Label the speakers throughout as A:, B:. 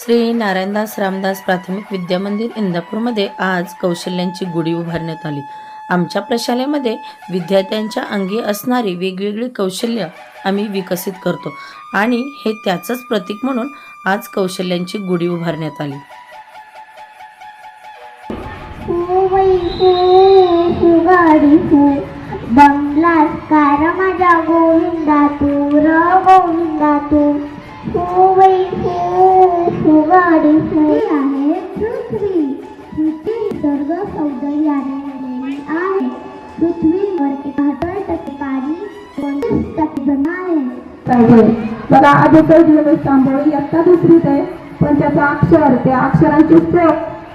A: श्री नारायणदास रामदास प्राथमिक विद्यामंदिर इंदापूरमध्ये आज कौशल्यांची गुढी उभारण्यात आली आमच्या प्रशालेमध्ये विद्यार्थ्यांच्या अंगी असणारी वेगवेगळी कौशल्य आम्ही विकसित करतो आणि हे त्याचंच प्रतीक म्हणून आज कौशल्यांची गुढी उभारण्यात आली
B: माझ्या गोविंदा तू र गोविंदा तू फुवई फू फुगाडी फू आहे पृथ्वी सौंदर्याने आहे. पृथ्वीवर टक्के पाणी पंचवीस टक्के आहे.
C: बघा आत्ता दुसरीत आहे. पण त्याचं अक्षर त्या अक्षरांचे स्ट्रोक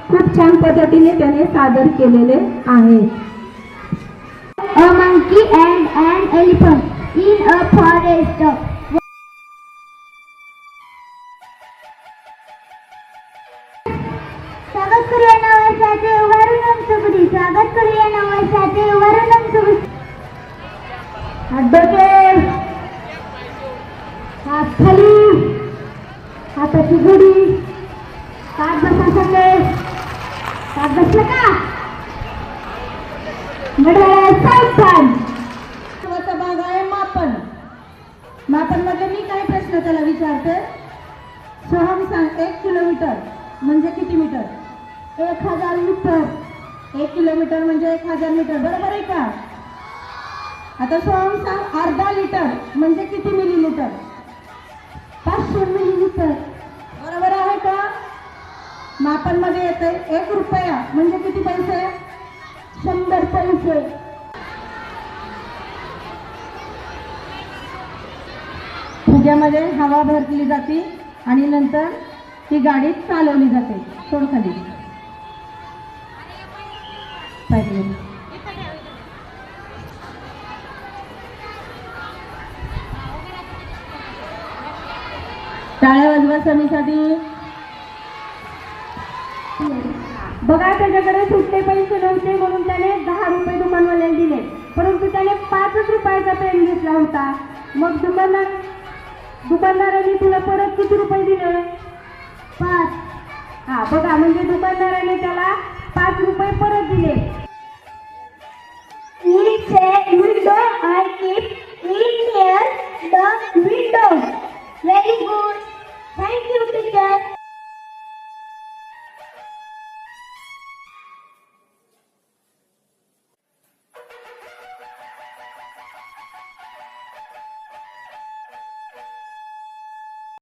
C: खूप छान पद्धतीने त्याने सादर केलेले आहेत
B: A monkey and an elephant. In a forest. स्वागत करूया नवसाचे वरुणम सुगडी स्वागत करूया नवसाचे वरुणम सुगडी हात हात खाली. हाताची गुढी. ताट बसा सगळे. ताट बसलं का?
C: महत्त्वाचा भाग आहे मापन. मापनमध्ये मी काय प्रश्न त्याला विचारते. सोहम सांग एक किलोमीटर म्हणजे किती मीटर?
B: एक हजार मीटर.
C: एक किलोमीटर म्हणजे एक हजार मीटर. बरोबर आहे का? आता सोहम सांग अर्धा लिटर म्हणजे किती मिलीलिटर
B: पाचशे मिलीमीटर.
C: बरोबर आहे का? मापनमध्ये येते एक रुपया. म्हणजे किती पैसे?
B: शंभर पैसे.
C: फुग्यामध्ये हवा भरली जाते आणि नंतर ती गाडी चालवली जाते. सोडखाली. पाहिजे. टाळ्या वाजवा समीसाठी
B: बघा त्याच्याकडे सुट्टे पैसे नव्हते म्हणून त्याने दहा रुपये दुकानवाल्याला दिले. परंतु त्याने पाचच रुपयाचा पेन घेतला होता. मग दुकानदार दुकानदाराने तुला परत किती रुपये दिले? पाच. हा बघा म्हणजे दुकानदाराने त्याला पाच रुपये परत दिले. It's a window I keep in here the window